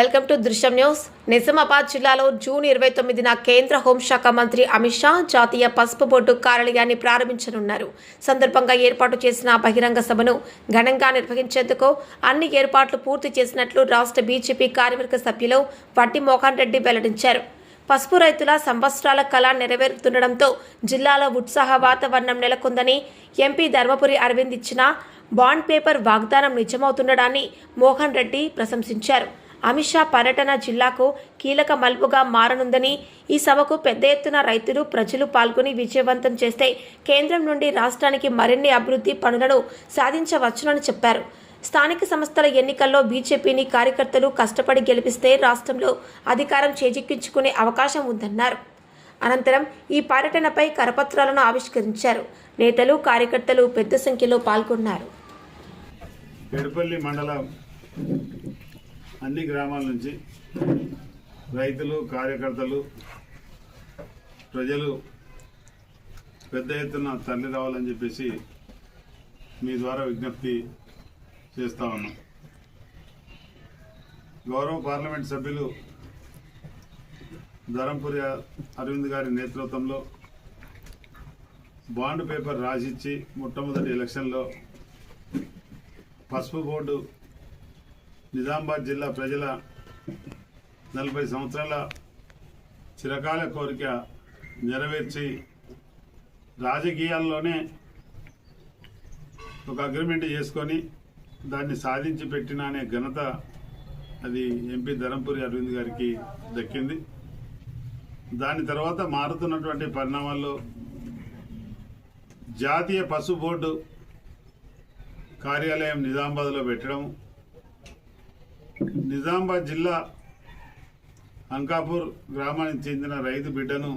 Welcome to Drishyam news. Nizamabad జిల్లాలో June ఇరవై తొమ్మిదిన కేంద్ర హోంశాఖ మంత్రి అమిత్ షా జాతీయ పసుపు బోర్డు కార్యాలయాన్ని ప్రారంభించనున్నారు. సందర్భంగా ఏర్పాటు చేసిన బహిరంగ సభను ఘనంగా నిర్వహించేందుకు అన్ని ఏర్పాట్లు పూర్తి చేసినట్లు రాష్ట్ర బీజేపీ కార్యవర్గ సభ్యులు వట్టి మోహన్ రెడ్డి వెల్లడించారు. పసుపు రైతుల సంవత్సరాల కళ నెరవేరుతుండటంతో జిల్లాలో ఉత్సాహ వాతావరణం నెలకొందని ఎంపీ ధర్మపురి అరవింద్ ఇచ్చిన బాండ్ పేపర్ వాగ్దానం నిజమవుతుండడాన్ని మోహన్ రెడ్డి ప్రశంసించారు. అమిత్ షా పర్యటన జిల్లాకు కీలక మలుపుగా మారనుందని ఈ సభకు పెద్ద ఎత్తున రైతులు ప్రజలు పాల్గొని విజయవంతం చేస్తే కేంద్రం నుండి రాష్ట్రానికి మరిన్ని అభివృద్ధి పనులను సాధించవచ్చునని చెప్పారు. స్థానిక సంస్థల ఎన్నికల్లో బీజేపీని కార్యకర్తలు కష్టపడి గెలిపిస్తే రాష్ట్రంలో అధికారం చేజిక్కించుకునే అవకాశం ఉందన్నారు. అనంతరం ఈ పర్యటనపై కరపత్రాలను ఆవిష్కరించారు. నేతలు కార్యకర్తలు పెద్ద సంఖ్యలో పాల్గొన్నారు. పెడపల్లి మండలం అన్ని గ్రామాల నుంచి రైతులు కార్యకర్తలు ప్రజలు పెద్ద ఎత్తున తల్లి రావాలని చెప్పేసి మీ ద్వారా విజ్ఞప్తి చేస్తా ఉన్నాం. గౌరవ పార్లమెంట్ సభ్యులు ధరంపురి అరవింద్ గారి నేతృత్వంలో బాండ్ పేపర్ రాసిచ్చి మొట్టమొదటి ఎలక్షన్లో పసుపు బోర్డు నిజామాబాద్ జిల్లా ప్రజల నలభై సంవత్సరాల చిరకాల కోరిక నెరవేర్చి రాజకీయాల్లోనే ఒక అగ్రిమెంట్ చేసుకొని దాన్ని సాధించి పెట్టిన అనే ఘనత అది ఎంపీ ధరంపురి అరవింద్ గారికి దక్కింది. దాని తర్వాత మారుతున్నటువంటి పరిణామాల్లో జాతీయ పశు బోర్డు కార్యాలయం నిజామాబాద్లో పెట్టడం నిజామాబాద్ జిల్లా అంకాపూర్ గ్రామానికి చెందిన రైతు బిడ్డను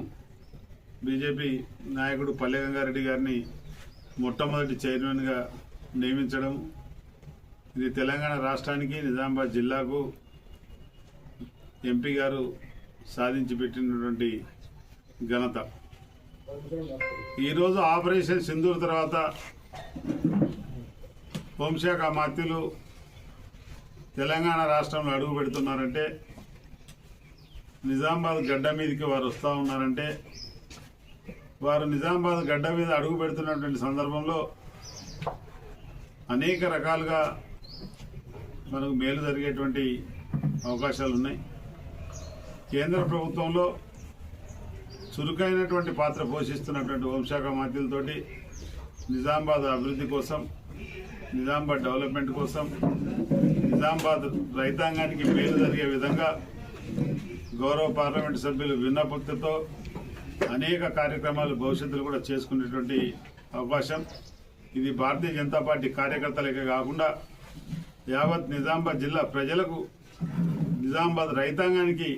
బీజేపీ నాయకుడు పల్లె గంగారెడ్డి గారిని మొట్టమొదటి చైర్మన్గా నియమించడం. ఇది తెలంగాణ రాష్ట్రానికి నిజామాబాద్ జిల్లాకు ఎంపీ గారు సాధించి పెట్టినటువంటి ఘనత. ఈరోజు ఆపరేషన్ సింధూర్ తర్వాత హోంశాఖ మాత్యులు తెలంగాణ రాష్ట్రంలో అడుగు పెడుతున్నారంటే నిజామాబాద్ గడ్డ మీదకి వారు వస్తూ ఉన్నారంటే వారు నిజామాబాద్ గడ్డ మీద అడుగు పెడుతున్నటువంటి సందర్భంలో అనేక రకాలుగా మనకు మేలు జరిగేటువంటి అవకాశాలు ఉన్నాయి. కేంద్ర ప్రభుత్వంలో చురుకైనటువంటి పాత్ర పోషిస్తున్నటువంటి హోంశాఖ మంత్రులతోటి నిజామాబాద్ అభివృద్ధి కోసం నిజామాబాద్ డెవలప్మెంట్ కోసం నిజామాబాద్ రైతాంగానికి మేలు జరిగే విధంగా గౌరవ పార్లమెంట్ సభ్యులు విన్నపక్తితో అనేక కార్యక్రమాలు భవిష్యత్తులో కూడా చేసుకునేటువంటి అవకాశం. ఇది భారతీయ జనతా పార్టీ కార్యకర్తలకే కాకుండా యావత్ నిజామాబాద్ జిల్లా ప్రజలకు నిజామాబాద్ రైతాంగానికి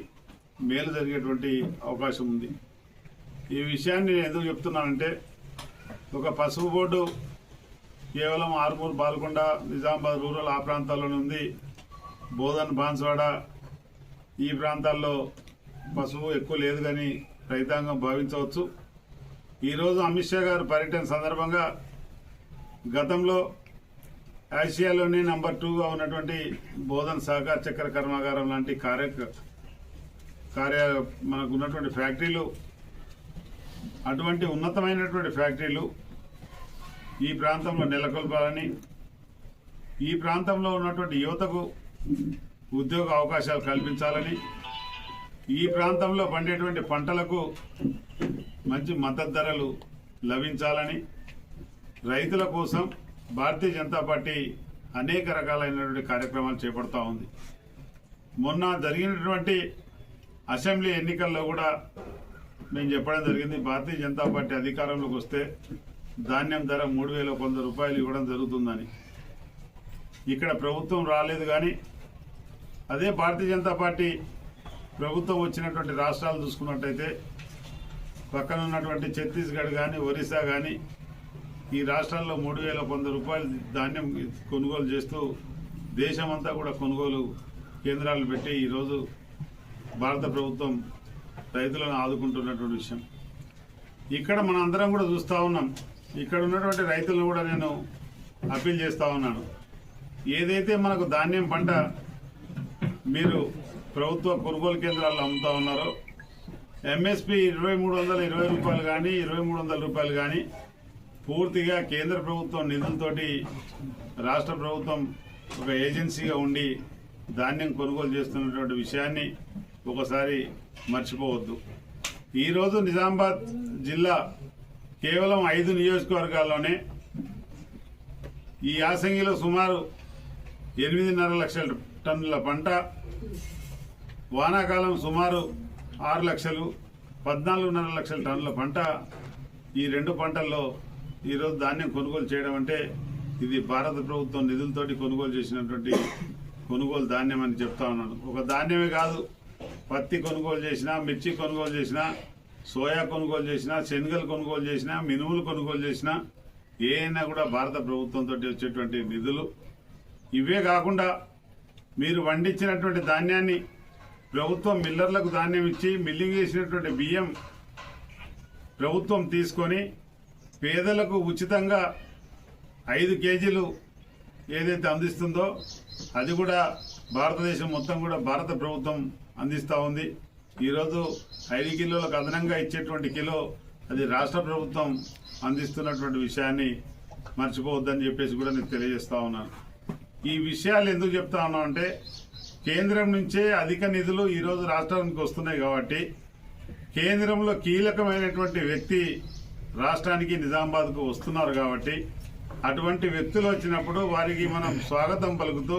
మేలు జరిగేటువంటి అవకాశం ఉంది. ఈ విషయాన్ని నేను ఎందుకు చెప్తున్నానంటే ఒక పసుపు బోర్డు కేవలం ఆరుమూరు బాల్కొండ నిజామాబాద్ రూరల్ ఆ ప్రాంతాల్లోనే ఉంది. బోధన్ బాన్స్వాడ ఈ ప్రాంతాల్లో పసుపు ఎక్కువ లేదు కానీ రైతాంగం భావించవచ్చు. ఈరోజు అమిత్ షా గారు పర్యటన సందర్భంగా గతంలో ఆసియాలోనే నంబర్ టూగా ఉన్నటువంటి బోధన్ సహకార చక్కెర కర్మాగారం లాంటి కార్య కార్య మనకు ఉన్నటువంటి ఫ్యాక్టరీలు అటువంటి ఉన్నతమైనటువంటి ఫ్యాక్టరీలు ఈ ప్రాంతంలో నెలకొల్పాలని ఈ ప్రాంతంలో ఉన్నటువంటి యువతకు ఉద్యోగ అవకాశాలు కల్పించాలని ఈ ప్రాంతంలో పండేటువంటి పంటలకు మంచి మద్దతు ధరలు లభించాలని రైతుల కోసం భారతీయ జనతా పార్టీ అనేక రకాలైనటువంటి కార్యక్రమాలు చేపడతా ఉంది. మొన్న జరిగినటువంటి అసెంబ్లీ ఎన్నికల్లో కూడా మేము చెప్పడం జరిగింది భారతీయ జనతా పార్టీ అధికారంలోకి వస్తే ధాన్యం ధర మూడు వేల వంద రూపాయలు ఇవ్వడం జరుగుతుందని. ఇక్కడ ప్రభుత్వం రాలేదు కానీ అదే భారతీయ జనతా పార్టీ ప్రభుత్వం వచ్చినటువంటి రాష్ట్రాలు చూసుకున్నట్టయితే పక్కన ఉన్నటువంటి ఛత్తీస్గఢ్ కానీ ఒరిస్సా కానీ ఈ రాష్ట్రాల్లో మూడు వేల వంద రూపాయలు ధాన్యం కొనుగోలు చేస్తూ దేశమంతా కూడా కొనుగోలు కేంద్రాలు పెట్టి ఈరోజు భారత ప్రభుత్వం రైతులను ఆదుకుంటున్నటువంటి విషయం. ఇక్కడ మనం అందరం కూడా చూస్తూ ఉన్నాం. ఇక్కడ ఉన్నటువంటి రైతులను కూడా నేను అప్పీల్ చేస్తూ ఉన్నాను. ఏదైతే మనకు ధాన్యం పంట మీరు ప్రభుత్వ కొనుగోలు కేంద్రాల్లో అమ్ముతా ఉన్నారో ఎంఎస్పి ఇరవై మూడు వందల ఇరవై రూపాయలు కానీ ఇరవై మూడు వందల రూపాయలు కానీ పూర్తిగా కేంద్ర ప్రభుత్వం నిధులతోటి రాష్ట్ర ప్రభుత్వం ఒక ఏజెన్సీగా ఉండి ధాన్యం కొనుగోలు చేస్తున్నటువంటి విషయాన్ని ఒకసారి మర్చిపోవద్దు. ఈరోజు నిజామాబాద్ జిల్లా కేవలం ఐదు నియోజకవర్గాల్లోనే ఈ యాసంగిలో సుమారు ఎనిమిదిన్నర లక్షల టన్నుల పంట వానాకాలం సుమారు ఆరు లక్షలు పద్నాలుగున్నర లక్షల టన్నుల పంట ఈ రెండు పంటల్లో ఈరోజు ధాన్యం కొనుగోలు చేయడం అంటే ఇది భారత ప్రభుత్వం నిధులతోటి కొనుగోలు చేసినటువంటి కొనుగోలు ధాన్యం అని చెప్తా ఉన్నాను. ఒక ధాన్యమే కాదు పత్తి కొనుగోలు చేసినా మిర్చి కొనుగోలు చేసినా సోయా కొనుగోలు చేసినా శనగలు కొనుగోలు చేసినా మినుములు కొనుగోలు చేసినా ఏమైనా కూడా భారత ప్రభుత్వంతో వచ్చేటువంటి నిధులు. ఇవే కాకుండా మీరు వండించినటువంటి ధాన్యాన్ని ప్రభుత్వం మిల్లర్లకు ధాన్యం ఇచ్చి మిల్లింగ్ చేసినటువంటి బియ్యం ప్రభుత్వం తీసుకొని పేదలకు ఉచితంగా ఐదు కేజీలు ఏదైతే అందిస్తుందో అది కూడా భారతదేశం మొత్తం కూడా భారత ప్రభుత్వం అందిస్తూ ఉంది. ఈరోజు ఐదు కిలోలకు అదనంగా ఇచ్చేటువంటి కిలో అది రాష్ట్ర ప్రభుత్వం అందిస్తున్నటువంటి విషయాన్ని మర్చిపోవద్దని చెప్పేసి కూడా నేను తెలియజేస్తా ఉన్నాను. ఈ విషయాలు ఎందుకు చెప్తా ఉన్నాం అంటే కేంద్రం నుంచే అధిక నిధులు ఈరోజు రాష్ట్రానికి వస్తున్నాయి కాబట్టి కేంద్రంలో కీలకమైనటువంటి వ్యక్తి రాష్ట్రానికి నిజామాబాద్కు వస్తున్నారు కాబట్టి అటువంటి వ్యక్తులు వచ్చినప్పుడు వారికి మనం స్వాగతం పలుకుతూ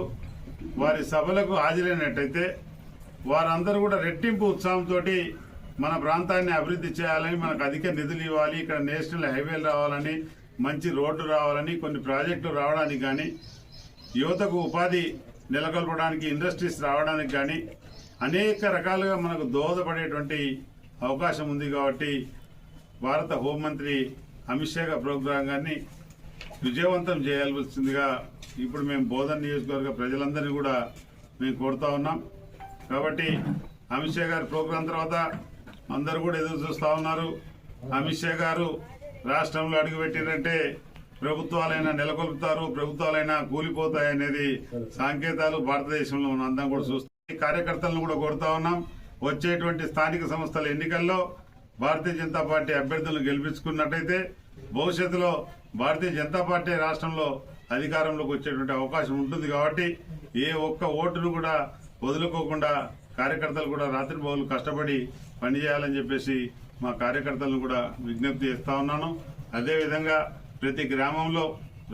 వారి సభలకు హాజరైనట్టయితే వారందరూ కూడా రెట్టింపు ఉత్సాహంతో మన ప్రాంతాన్ని అభివృద్ధి చేయాలని మనకు అధిక నిధులు ఇవ్వాలి ఇక్కడ నేషనల్ హైవేలు రావాలని మంచి రోడ్డు రావాలని కొన్ని ప్రాజెక్టులు రావడానికి కానీ యువతకు ఉపాధి నెలకొల్పడానికి ఇండస్ట్రీస్ రావడానికి కానీ అనేక రకాలుగా మనకు దోహదపడేటువంటి అవకాశం ఉంది కాబట్టి భారత హోంమంత్రి అమిత్ షా గారి ప్రోగ్రాంగాన్ని విజయవంతం చేయాల్సిందిగా ఇప్పుడు మేము బోధన నియోజకవర్గ ప్రజలందరినీ కూడా మేము కోరుతా ఉన్నాం. కాబట్టి అమిత్ షా గారి ప్రోగ్రాం తర్వాత అందరూ కూడా ఎదురు చూస్తూ ఉన్నారు. అమిత్ షా గారు రాష్ట్రంలో అడుగుపెట్టినట్టే ప్రభుత్వాలైనా నెలకొల్పుతారు ప్రభుత్వాలైనా కూలిపోతాయి అనేది సంకేతాలు భారతదేశంలో ఉన్న అందరం కూడా చూస్తాం కార్యకర్తలను కూడా కోరుతా ఉన్నాం. వచ్చేటువంటి స్థానిక సంస్థల ఎన్నికల్లో భారతీయ జనతా పార్టీ అభ్యర్థులను గెలిపించుకున్నట్టయితే భవిష్యత్తులో భారతీయ జనతా పార్టీ రాష్ట్రంలో అధికారంలోకి వచ్చేటువంటి అవకాశం ఉంటుంది కాబట్టి ఏ ఒక్క ఓటును కూడా వదులుకోకుండా కార్యకర్తలు కూడా రాత్రి బహులు కష్టపడి పనిచేయాలని చెప్పేసి మా కార్యకర్తలను కూడా విజ్ఞప్తి చేస్తా ఉన్నాను. అదేవిధంగా ప్రతి గ్రామంలో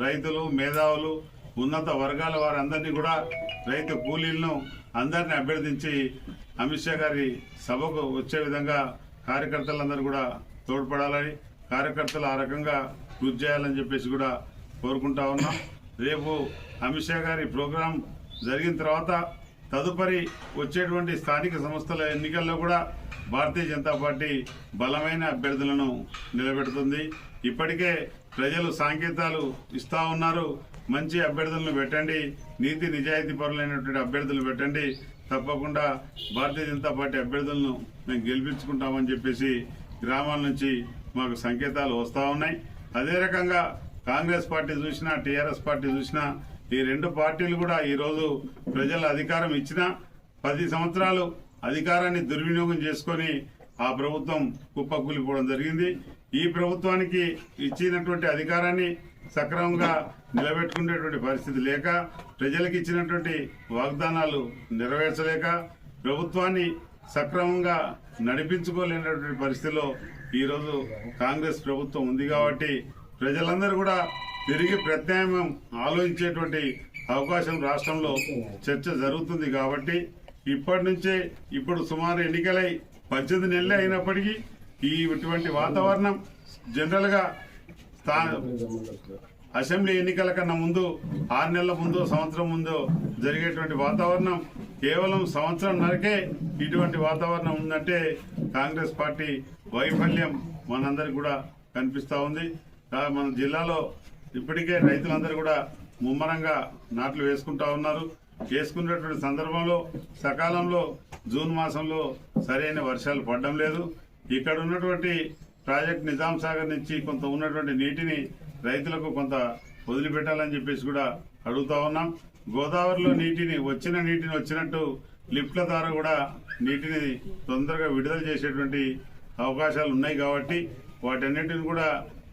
రైతులు మేధావులు ఉన్నత వర్గాల వారందరినీ కూడా రైతు కూలీలను అందరినీ అభ్యర్థించి అమిత్ షా గారి సభకు వచ్చే విధంగా కార్యకర్తలందరూ కూడా తోడ్పడాలని కార్యకర్తలు ఆ రకంగా కృషి చేయాలని చెప్పేసి కూడా కోరుకుంటా ఉన్నాం. రేపు అమిత్ షా గారి ప్రోగ్రాం జరిగిన తర్వాత తదుపరి వచ్చేటువంటి స్థానిక సంస్థల ఎన్నికల్లో కూడా భారతీయ జనతా పార్టీ బలమైన అభ్యర్థులను నిలబెడుతుంది. ఇప్పటికే ప్రజలు సంకేతాలు ఇస్తా ఉన్నారు. మంచి అభ్యర్థులను పెట్టండి. నీతి నిజాయితీ పరులైనటువంటి అభ్యర్థులు పెట్టండి. తప్పకుండా భారతీయ జనతా పార్టీ అభ్యర్థులను మేము గెలిపించుకుంటామని చెప్పేసి గ్రామాల నుంచి మాకు సంకేతాలు వస్తూ ఉన్నాయి. అదే రకంగా కాంగ్రెస్ పార్టీ చూసినా టీఆర్ఎస్ పార్టీ చూసినా ఈ రెండు పార్టీలు కూడా ఈరోజు ప్రజల అధికారం ఇచ్చినా పది సంవత్సరాలు అధికారాన్ని దుర్వినియోగం చేసుకొని ఆ ప్రభుత్వం కుప్పకూలిపోవడం జరిగింది. ఈ ప్రభుత్వానికి ఇచ్చినటువంటి అధికారాన్ని సక్రమంగా నిలబెట్టుకునేటువంటి పరిస్థితి లేక ప్రజలకు ఇచ్చినటువంటి వాగ్దానాలు నెరవేర్చలేక ప్రభుత్వాన్ని సక్రమంగా నడిపించుకోలేనటువంటి పరిస్థితిలో ఈరోజు కాంగ్రెస్ ప్రభుత్వం ఉంది కాబట్టి ప్రజలందరూ కూడా తిరిగి ప్రత్యామ్నాయం ఆలోచించేటువంటి అవకాశం రాష్ట్రంలో చర్చ జరుగుతుంది కాబట్టి ఇప్పటి నుంచే ఇప్పుడు సుమారు ఎన్నికలై పద్దెనిమిది నెలలే అయినప్పటికీ ఈ ఇటువంటి వాతావరణం జనరల్గా స్థా అసెంబ్లీ ఎన్నికల కన్నా ముందు ఆరు నెలల ముందు సంవత్సరం ముందు జరిగేటువంటి వాతావరణం కేవలం సంవత్సరం నరకే ఇటువంటి వాతావరణం ఉందంటే కాంగ్రెస్ పార్టీ వైఫల్యం మనందరికి కూడా కనిపిస్తూ ఉంది. మన జిల్లాలో ఇప్పటికే రైతులందరూ కూడా ముమ్మరంగా నాట్లు వేసుకుంటా ఉన్నారు. వేసుకున్నటువంటి సందర్భంలో సకాలంలో జూన్ మాసంలో సరైన వర్షాలు పడడం లేదు. ఇక్కడ ఉన్నటువంటి ప్రాజెక్ట్ నిజాం సాగర్ నుంచి కొంత ఉన్నటువంటి నీటిని రైతులకు కొంత వదిలిపెట్టాలని చెప్పేసి కూడా అడుగుతా ఉన్నాం. గోదావరిలో నీటిని వచ్చిన నీటిని వచ్చినట్టు లిఫ్ట్ల ద్వారా కూడా నీటిని తొందరగా విడుదల చేసేటువంటి అవకాశాలు ఉన్నాయి కాబట్టి వాటన్నిటిని కూడా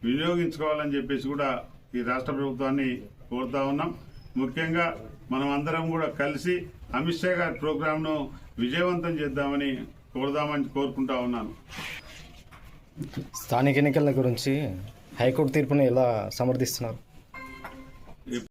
వినియోగించుకోవాలని చెప్పేసి కూడా ఈ రాష్ట్ర ప్రభుత్వాన్ని కోరుతా ఉన్నాం. ముఖ్యంగా మనం అందరం కూడా కలిసి అమిత్ షా గారి ప్రోగ్రాంను విజయవంతం చేద్దామని కోరుదామని కోరుకుంటా ఉన్నాను. స్థానిక ఎన్నికల గురించి హైకోర్టు తీర్పుని ఎలా సమర్థిస్తున్నారు?